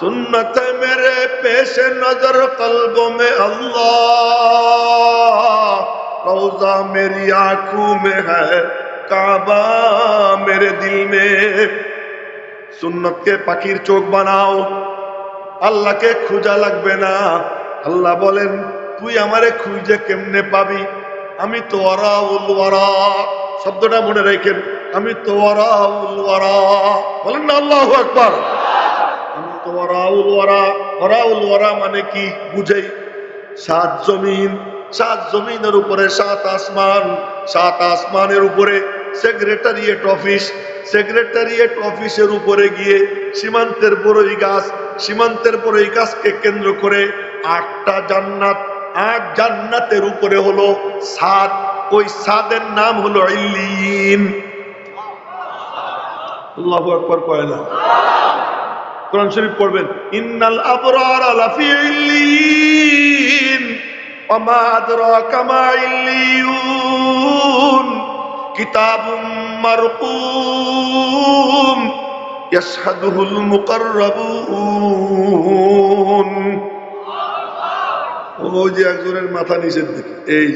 سنت میرے پیش نظر قلبوں میں اللہ روزہ میری آنکھوں میں ہے کعبہ میرے دل میں سنت کے پکیر چوک বানাও, আল্লাহকে খুঁজা লাগবে না। আল্লাহ বলেন, তুই আমারে খুঁজে কেমনে পাবি? আমি তো ওরা শব্দটা মনে রেখেন, আমি তোয়ারা ওরা উলওয়ারা বলেন না, আল্লাহ একবার উলওয়ারা মানে কি? বুঝেই। সাত জমিন। সাত জমিনের উপরে সাত আসমান। সাত আসমানের উপরে সেক্রেটারিয়েট অফিস। সেক্রেটারিয়েট অফিসের উপরে গিয়ে সীমান্তের বড়ই গাছ। সীমান্তের বড়ই গাছকে কেন্দ্র করে আটটা জান্নাত। আট জান্নাতের উপরে হলো সাদ ওই সাদের নাম হলো ইল্লিন। আল্লাহু আকবার কয় না? কোরআন শরীফ পড়বেন, ইন্নাল আবরার লাফি ইল্লিন, ওমা আদরাকা মা ইল্লিয়ুন, কিতাবুম মারকুম, ইয়াশহাদুহুল মুকাররাবুন। ও যে একজনের মাথা নিচের দিকে এই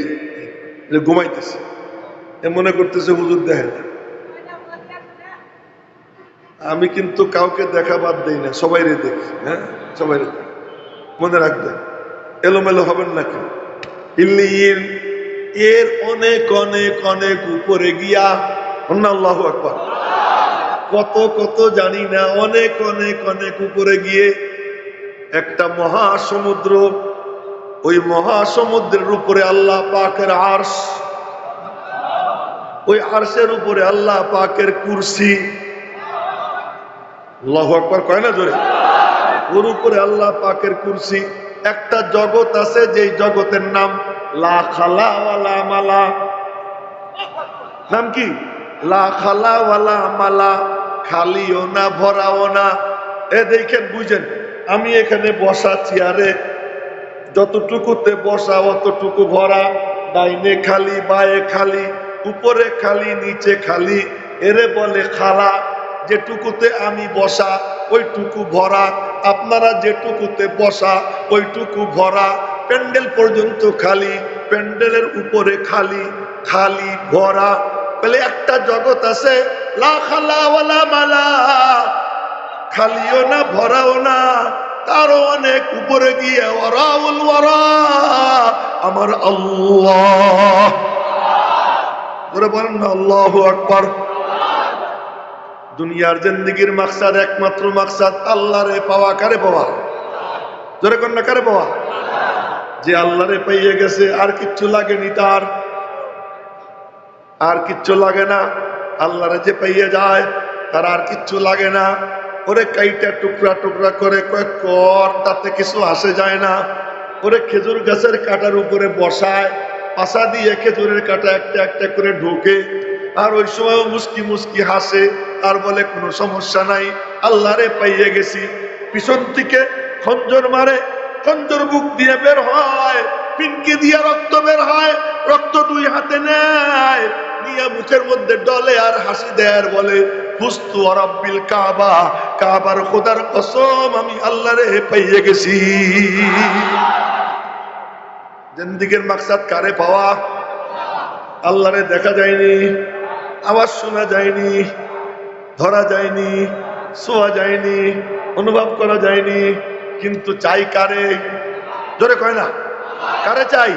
যে ঘুমাইতেছে। মনে করতেছে, হুজুর দেখেন আমি কিন্তু কাউকে দেখা বাদ দেই না, সবাই রে দেখি হ্যাঁ? সবাই রে মনে রাখবেন এলোমেলো হবেন না কেন ইল্লিয়িন এর অনেক অনেক অনেক উপরে গিয়া, আল্লাহ আকবার। কত কত জানি না, অনেক অনেক অনেক উপরে গিয়ে একটা মহাসমুদ্র, ওই মহাসমুদ্রের উপরে আল্লাহ পাকের আর্শ, ওই আর্শের উপরে আল্লাহ পাকের কুরসি আল্লাহ আকবার কয় না জোরে? ওর উপরে আল্লাহ পাকের কুরসি। একটা জগৎ আছে, যেই জগতের নাম লা খালা ওয়ালা মালা। নাম কি? লা খালা ওয়ালা মালা। খালিও না, ভরাও না। এ দেখেন, বুঝেন, আমি এখানে বসা চেয়ারে যতটুকুতে বসা, অতটুকু ভরা। ডাইনে খালি, বায়ে খালি, উপরে খালি, নিচে খালি। এরে বলে খালা। যেটুকুতে আমি বসা, ওইটুকু ভরা। আপনারা যেটুকুতে বসা, ওইটুকু ভরা। প্যান্ডেল পর্যন্ত খালি, প্যান্ডেলের উপরে খালি খালি ভরা। বলে একটা জগৎ আছে খালিও না, ভরাও না। তারও অনেক উপরে গিয়ে ওরাউল ওরা আমার আল্লাহ। বলেন না, আল্লাহ আকবার। দুনিয়ার জিন্দিগির মাকসাদ একমাত্র মাকসাদ আল্লাহরে পাওয়া কারে পাওয়া? জোরে কন্যা, কারে পাওয়া? যে আল্লাহরে পাইয়ে গেছে, আর কিচ্ছু লাগেনি তার। আর কিচ্ছু লাগে না। আল্লাহরে যে পাইয়ে যায়, তার আর কিচ্ছু লাগে না। ওরে কাইটা টুকরা টুকরা করে কয়েক কর, তাতে কিছু আসে যায় না। ওরে খেজুর গাছের কাটার উপরে বসায় পাশা দিয়ে খেজুরের কাটা একটা একটা করে ঢোকে আর ওই সময় মুস্কি মুস্কি হাসে আর বলে, কোনো সমস্যা নাই, আল্লাহরে পাইয়ে গেছি। পিছন থেকে খঞ্জর মারে, খঞ্জর বুক দিয়ে বের হয়, পিনকি দিয়ে রক্ত বের হয়, রক্ত দুই হাতে নেয়, নিয়ে মুখের মধ্যে ডলে আর হাসি দেয় আর বলে ফুস্তু অরব্বিল কাবা, কাবার খোদার কসম, আমি আল্লাহরে পাইয়ে গেছি। জিন্দিগির মাকসাদ কারে পাওয়া? আল্লাহরে দেখা যায়নি। আওয়াজ শোনা যায়নি, ধরা যায়নি, শোয়া যায়নি, অনুভব করা যায়নি, কিন্তু চাই কারে? ধরে কয় না। কারে চাই?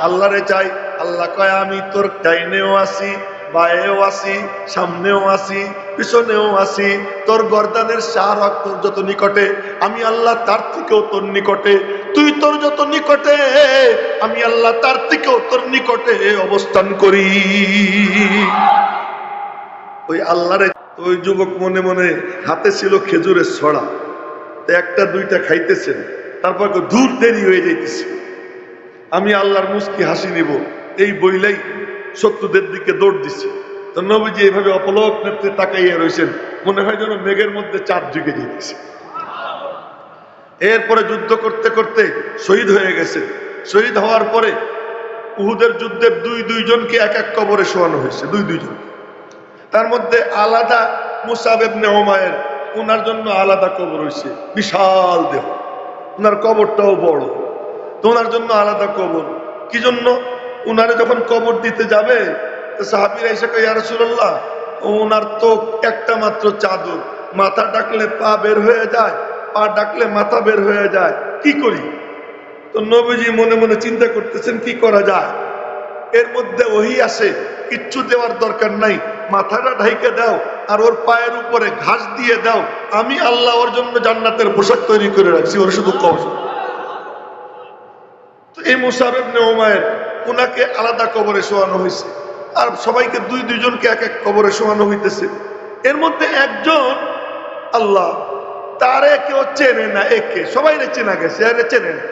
আল্লাহরে চাই। আল্লাহ কয়, আমি তোর ডাইনেও আসি বায়েও আসি সামনেও আসি পিছনেও আসি তোর গর্দানের সারক তোর যত নিকটে, আমি আল্লাহ তার থেকেও তোর নিকটে। তুই তোর যত নিকটে, আমি আল্লাহ তার থেকেও তোর নিকটে অবস্থান করি। ওই আল্লাহরে, ওই যুবক মনে মনে হাতে ছিল খেজুরের ছড়া। তো একটা, দুইটা খাইতেছেন। তারপর দূর দেরি হয়ে যাইতেছে। আমি আল্লাহর মুস্কি হাসি নিব। এই বইলাই শত্রুদের দিকে দৌড় দিছে। নবীজি এইভাবে অপলক নেত্রে তাকাইয়া রয়েছেন মনে হয় যেন মেঘের মধ্যে চাঁদ ঢুকে যেতেছে এরপরে যুদ্ধ করতে করতে শহীদ হয়ে গেছে। শহীদ হওয়ার পরে উহুদের যুদ্ধে দুই দুইজনকে এক এক কবরে শোয়ানো হয়েছে, দুই দুইজন। তার মধ্যে আলাদা মুসাব নেহমায়ের ওনার জন্য আলাদা কবর হয়েছে, বিশাল দেহ। ওনার কবরটাও বড়। তো ওনার জন্য আলাদা কবর। কি জন্য? উনারে যখন কবর দিতে যাবে সাহাবিরা এসে কই রসুল্লাহ ওনার তো একটা মাত্র চাদর। মাথা ডাকলে পা বের হয়ে যায়, পা ডাকলে মাথা বের হয়ে যায়। কি করি? তো নবীজি মনে মনে চিন্তা করতেছেন, কি করা যায়? এর মধ্যে ওহি আসে, কিচ্ছু দেওয়ার দরকার নাই, মাথাটা ঢাইকে দাও আর ওর পায়ের উপরে ঘাস দিয়ে দাও। আমি আল্লাহ ওর জন্য জান্নাতের পোশাক তৈরি করে রাখছি, ওর শুধু কবর তো এই মুসাহেব ওনাকে আলাদা কবরে শোয়ানো হয়েছে। আর সবাইকে দুই দুইজনকে এক এক কবরে শোয়ানো হইতেছে। এর মধ্যে একজন আল্লাহ, তারে কেউ চেনে না একে সবাই রে চেনা গেছে, আরে চেনে না।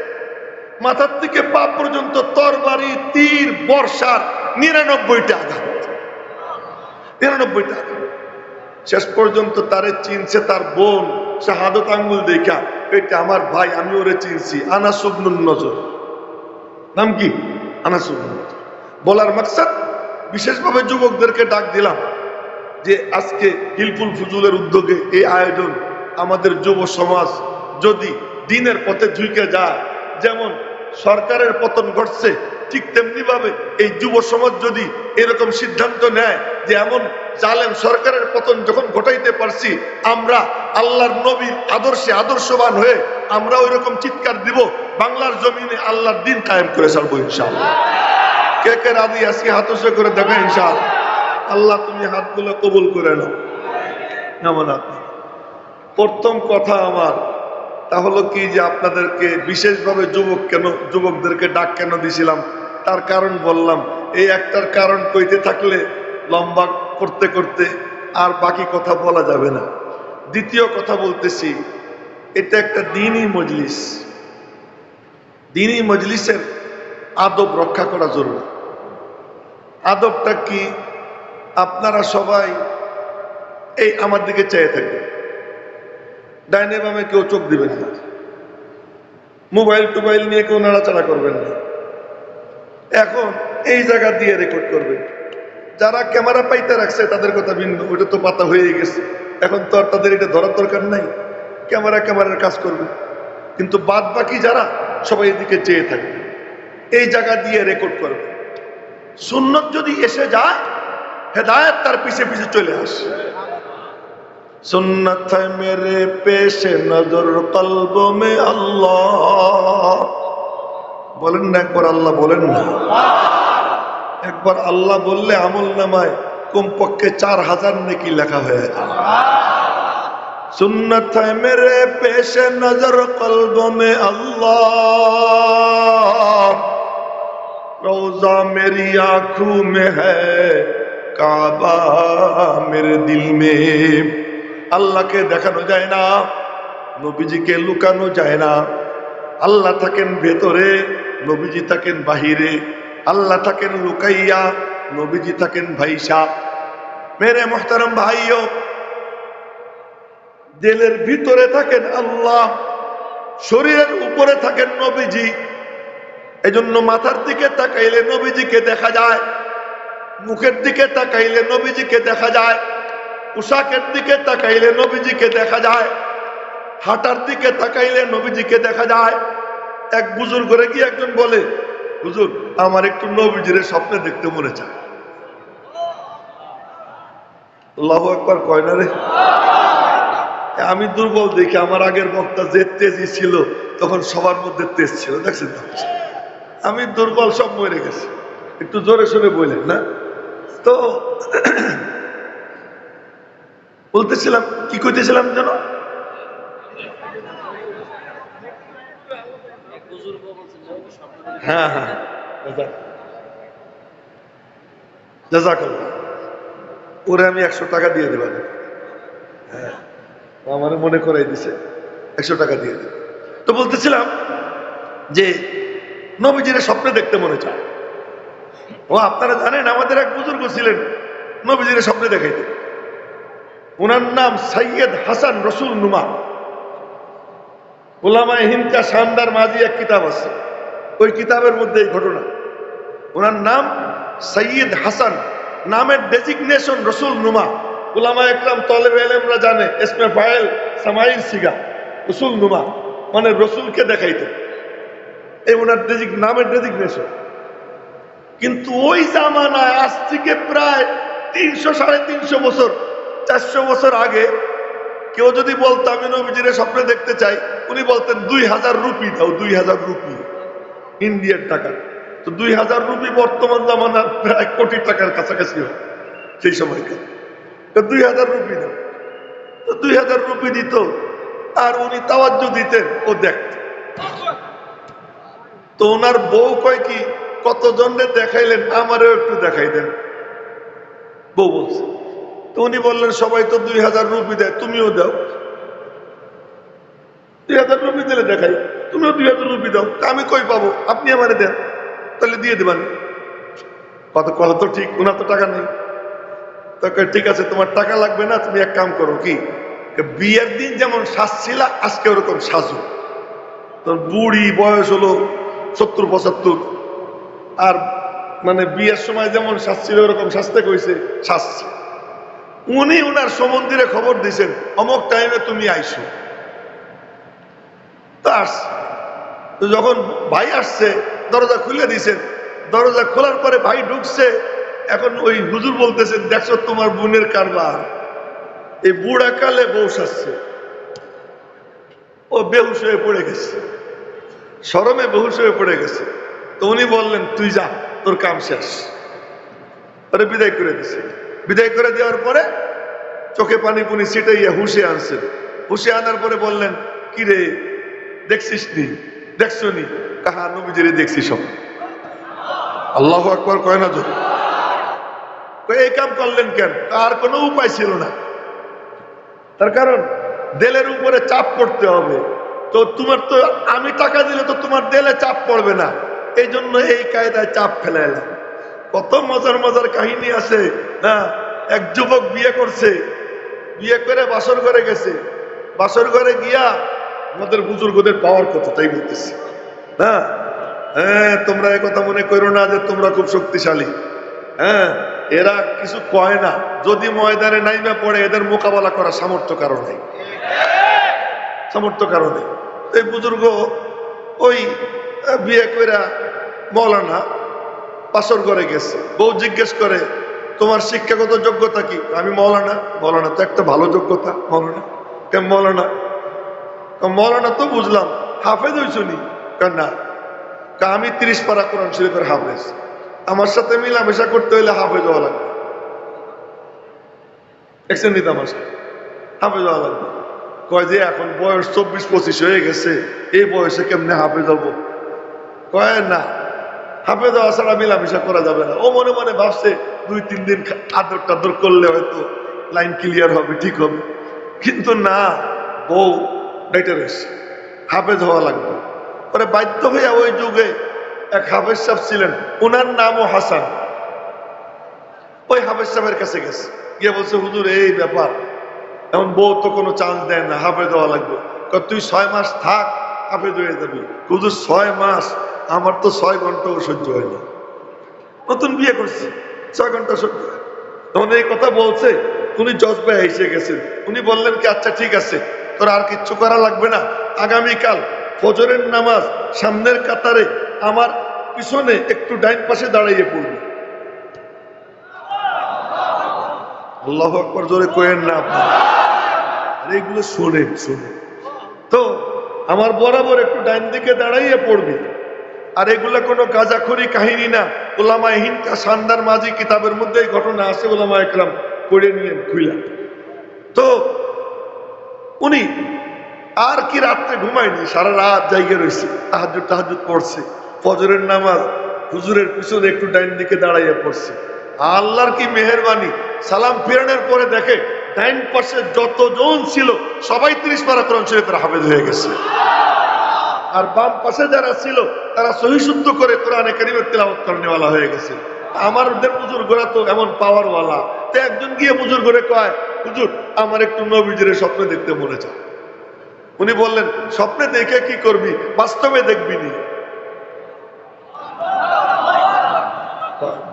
মাথার থেকে পা পর্যন্ত তরবারি, তীর, বর্ষার নিরানব্বইটা আঘাত। নিরানব্বইটা আঘাত। শেষ পর্যন্ত তারে চিনছে তার বোন সে শাহাদত আঙ্গুল দেখা, এটা আমার ভাই আমি ওরে চিনছি আনা সুবনুন নজর। নাম কি? আনাস ইবনে বলার মাকসাদ? বিশেষভাবে যুবকদেরকে ডাক দিলাম যে আজকে হিলফুল ফুজুলের উদ্যোগে এই আয়োজন আমাদের যুব সমাজ যদি দিনের পথে ঝুঁকে যায়, যেমন সরকারের পতন ঘটছে, ঠিক তেমনি ভাবে এই যুব সমাজ যদি এরকম সিদ্ধান্ত নেয় যে এমন জালেম সরকারের পতন যখন ঘটাইতে পারছি, আমরা আল্লাহর নবীর আদর্শে আদর্শবান হয়ে আমরা ওই রকম চিৎকার দিব, বাংলার জমিনে আল্লাহর দিন কায়েম করে ছাড়বো ইনশাআল্লাহ। কে কে রাজি হাত উঁচু করে দেখো ইনশাআল্লাহ। আল্লাহ, তুমি হাতগুলো কবুল করে নাও। এমন আপনি প্রথম কথা আমার, তা হলো কি যে আপনাদেরকে বিশেষভাবে যুবক কেন, যুবকদেরকে ডাক কেন দিছিলাম? তার কারণ বললাম, এই একটার কারণ কইতে থাকলে লম্বা করতে করতে আর বাকি কথা বলা যাবে না। দ্বিতীয় কথা বলতেছি, এটা একটা দিনই মজলিস। দিনই মজলিসের আদব রক্ষা করা জরুরি। আদবটা কি? আপনারা সবাই এই আমার দিকে চেয়ে থাকবেন। ডাইনে বামে কেউ চোখ দিবেন না। মোবাইল টোবাইল নিয়ে কেউ নাড়াচাড়া করবেন না। এখন এই জায়গা দিয়ে রেকর্ড করবেন। যারা ক্যামেরা পাইতে রাখছে, তাদের কথা ভিন্ন ওটা তো পাতা হয়ে গেছে। এখন তো আর তাদের এটা ধরার দরকার নাই। ক্যামেরা ক্যামেরার কাজ করবে। কিন্তু বাদ বাকি যারা, সবাই এদিকে চেয়ে থাকবে। এই জায়গা দিয়ে রেকর্ড করবে। সুন্নত যদি এসে যায় হেদায়ত তার পিছে পিছে চলে আসে সুন্নত है मेरे पेश नजर कल्ब में अल्लाह বলেন না একবার আল্লাহ বলেন না একবার আল্লাহ বললে আমল নামায় কমপক্ষে চার হাজার নাকি লেখা হয়ে যায় सुन्नत है मेरे पेश नजर कल्ब में अल्लाह روزہ میری آنکھوں মে ہے কাবা মেরে দিল মে আল্লাহকে দেখানো যায় না নবীজিকে লুকানো যায় না আল্লাহ থাকেন ভেতরে নবীজি থাকেন বাহিরে আল্লাহ থাকেন লুকাইয়া নবীজি থাকেন ভাইসা মেরে মোহতারম ভাইও জেলের ভিতরে থাকেন আল্লাহ শরীরের উপরে থাকেন নবীজি এজন্য মাথার দিকে তাকাইলে নবীজিকে দেখা যায়, মুখের দিকে তাকাইলে নবীজিকে দেখা যায়, পোশাকের দিকে তাকাইলে নবীজিকে দেখা যায়, হাঁটার দিকে তাকাইলে নবীজিকে দেখা যায়। এক বুজুর করে গিয়ে একজন বলে, হুজুর, আমার একটু নবীজির স্বপ্নে দেখতে মনে চায়। আল্লাহ একবার কয় না রে? আমি দুর্বল দেখি, আমার আগের বক্তা যে তেজি ছিল, তখন সবার মধ্যে তেজ ছিল, দেখছেন? আমি দুর্বল সব মরে গেছি। একটু জোরে সোরে বললেন না? তো বলতেছিলাম, কি করতেছিলাম যেন? হ্যাঁ হ্যাঁ। ওরে আমি একশো টাকা দিয়ে দেবেন হ্যাঁ আমার মনে করাই দিছে, একশো টাকা দিয়ে দেবে তো বলতেছিলাম যে নবীজিরে স্বপ্নে দেখতে মনে চায়। ও, আপনারা জানেন, আমাদের এক বুজুর্গ ছিলেন, নবীজিরে স্বপ্নে দেখাইতে। ওনার নাম সৈয়দ হাসান রসুল নুমা ওলামা হিন্দা শানদার মাঝি এক কিতাব আছে। ওই কিতাবের মধ্যে এই ঘটনা। ওনার নাম সৈয়দ হাসান, নামের ডেজিগনেশন রসুল নুমা উলামা একরাম তলেব এলেমরা জানে, এসমে ফায়েল সামাইল সিগা, রসুল নুমা মানে রসুলকে দেখাইতেন। এই ওনার ডেজিক নামের ডেজিগনেশন কিন্তু ওই জামানায় আজ থেকে প্রায় তিনশো, সাড়ে তিনশো বছর, চারশো বছর আগে কেউ যদি বলতো, আমি নবীজিরে স্বপ্নে দেখতে চাই, উনি বলতেন, দুই হাজার রুপি দাও, দুই হাজার রুপি। ইন্ডিয়ার টাকা। তো দুই হাজার রুপি বর্তমান জামানা প্রায় কোটি টাকার কাছাকাছি হয় সেই সময়কার। তো দুই হাজার রুপি দাও। তো দুই হাজার রুপি দিত, আর উনি তাওয়াজ্য দিতেন ও দেখত তো ওনার বউ কয় কি, কতজনরে দেখাইলেন, আমারও একটু দেখাই দেন। বউ বলছে, তো উনি বললেন, সবাই তো দুই হাজার রুপি দেয়, তুমিও দাও। দুই হাজার রুপি দিলে দেখাই, তুমিও দুই হাজার রুপি দাও। তা আমি কই পাবো? আপনি আমারে দেন, তাহলে দিয়ে দেবেন। কত কথা তো ঠিক ওনার তো টাকা নেই। ঠিক আছে, তোমার টাকা লাগবে না, তুমি এক কাম করো কি, বিয়ের দিন যেমন সাজছিল, আজকে ওরকম সাজু। তোর বুড়ি বয়স হলো সত্তর, পঁচাত্তর। আর মানে বিয়ের সময় যেমন সাজছিল ওরকম সাজতে কইছে সাজছে উনি উনার সমন্দিরে খবর দিয়েছেন অমক টাইমে তুমি আইসো। যখন ভাই আসছে, দরজা খুলে দিয়েছেন দরজা খোলার পরে ভাই ঢুকছে। এখন ওই হুজুর বলতেছেন, দেখছ তোমার বোনের কারবার। এই বুড়া কালে বউ সাজছে। ও বেহুশ হয়ে পড়ে গেছে। সরমে বেহুশ হয়ে পড়ে গেছে। তো উনি বললেন, তুই যা, তোর কাম শেষ। পরে বিদায় করে দিছে। বিদায় করে দেওয়ার পরে চোখে পানি পুনি ছিটাইয়া হুশে আনছেন। হুশে আনার পরে বললেন, কি রে, দেখছিস নি? দেখছ নি? কাহা, নবীজিরে দেখছি সব। আল্লাহ আকবর কয় না যদি এই কাম করলেন কেন? আর কোনো উপায় ছিল না। তার কারণ, দেলের উপরে চাপ পড়তে হবে। তো তোমার তো, আমি টাকা দিলে তো তোমার দেলে চাপ পড়বে না। এই জন্য এই কায়দায় চাপ ফেলে এলাম কত মজার মজার কাহিনী আছে, না? এক যুবক বিয়ে করছে, বিয়ে করে বাসর ঘরে গেছে। বাসর ঘরে গিয়া আমাদের বুজুর্গদের পাওয়ার কথা তাই বলতেছি হ্যাঁ হ্যাঁ তোমরা কথা মনে করো না যে তোমরা খুব শক্তিশালী। হ্যাঁ এরা কিছু কয় না। যদি ময়দানে নাইমা পড়ে, এদের মোকাবেলা করার সামর্থ্য কারও নেই। সামর্থ্য কারণে এই বুজুর্গ ওই বিয়ে কইরা মৌলানা পাশর করে গেছে। বউ জিজ্ঞেস করে, তোমার শিক্ষাগত যোগ্যতা কি? আমি মৌলানা। মৌলানা তো একটা ভালো যোগ্যতা। মৌলানা? কেন মৌলানা? মৌলানা তো বুঝলাম, হাফেজ কেন না? কা আমি তিরিশ পারা কোরআন শরীফের হাফেজ। আমার সাথে মিলামেশা করতে হইলে হাফেজ হওয়া লাগবে। নি আমার সাথে হাফেজ হওয়া লাগবে। কয় যে এখন বয়স চব্বিশ, পঁচিশ হয়ে গেছে, এই বয়সে কেমনে হাফেজ হব? কয় না, হাফেজ হওয়া ছাড়া মিলামেশা করা যাবে না। ও মনে মনে ভাবছে, দুই, তিন দিন আদর টাদর করলে হয়তো লাইন ক্লিয়ার হবে, ঠিক হবে। কিন্তু না, বউ ডেটে রয়েছে হাফেজ হওয়া লাগবে। পরে বাধ্য হইয়া ওই যুগে এক হাফেজ সাহেব ছিলেন ওনার নামও হাসান। ওই হাফেজ সাহেবের কাছে গেছে। গিয়ে বলছে, হুজুর, এই ব্যাপার এখন বউ তো কোনো চান্স দেয় না হাফে দেওয়া লাগবে। তুই ছয় মাস থাক হাফে হয়ে যাবি। হুজুর, ছয় মাস, আমার তো ছয় ঘন্টাও সহ্য হয় না। নতুন বিয়ে করছি, ছয় ঘণ্টা সহ্য হয় তখন এই কথা বলছে, উনি জজবায় এসে গেছেন। উনি বললেন কি আচ্ছা ঠিক আছে, তোর আর কিচ্ছু করা লাগবে না। আগামীকাল ফজরের নামাজ সামনের কাতারে আমার পিছনে একটু ডাইন পাশে দাঁড়াইয়ে পড়বি। আল্লাহ আকবর, জোরে কোয়েন না আপনি। আর এগুলো শোনে শোনে। তো আমার বরাবর একটু ডাইন দিকে দাঁড়াইয়ে পড়বে। আর এগুলো কোনো গাজাখড়ি কাহিনী না। ওলামা হিনকা সান্দার মাঝি কিতাবের মধ্যে এই ঘটনা আছে ওলামা একরাম পড়ে নিলেন, খুইলা। তো উনি আর কি রাত্রে ঘুমায়নি, সারা রাত জায়গায় রয়েছে তাহাজুদ তাহাজুদ পড়ছে। ফজরের নামাজ, হুজুরের পিছনে একটু ডাইন দিকে দাঁড়াইয়া পড়ছে। আল্লাহর কি মেহরবানি, সালাম ফেরানোর পরে দেখে ডাইন পাশে যতজন ছিল, সবাই তিরিশ পারা কোরআন শরীফের হাফেজ হয়ে গেছে। আর বাম পাশে যারা ছিল, তারা করে কোরআনে কারিমের হয়ে গেছে। বুজুর্গরা তো এমন পাওয়ারওয়ালা তো একজন গিয়ে কয় আমার একটু নবীজির স্বপ্নে দেখতে মনে উনি বললেন, স্বপ্নে দেখে কি করবি? বাস্তবে দেখবি নি।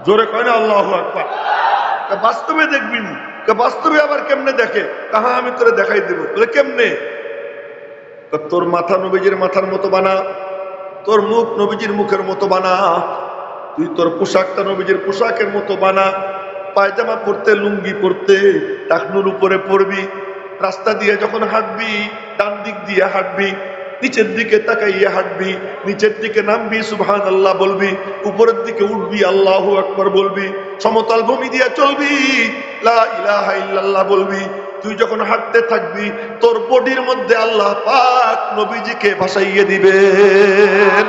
জোরে কয় না, আল্লাহ বাস্তবে দেখবি বাস্তবে আবার কেমনে দেখে? কাহা আমি তোরে দেখাই দেবো। বলে, কেমনে? তোর মাথা নবীজির মাথার মতো বানা। তোর মুখ নবীজির মুখের মতো বানা। তুই তোর পোশাকটা নবীজির পোশাকের মতো বানা। পায়জামা পরতে, লুঙ্গি পরতে, টাকনুর উপরে পরবি। রাস্তা দিয়ে যখন হাঁটবি, ডান দিক দিয়ে হাঁটবি। নিচের দিকে তাকাইয়ে হাঁটবি, নিচের দিকে নামবি সুবহান আল্লাহ বলবি, উপরের দিকে উঠবি, আল্লাহ একবার বলবি, সমতল ভূমি দিয়া চলবি, লা ইলাহা ইল্লাল্লাহ বলবি, তুই যখন হাঁটতে থাকবি, তোর বডির মধ্যে আল্লাহ পাক নবীজিকে ভাসাইয়ে দিবেন।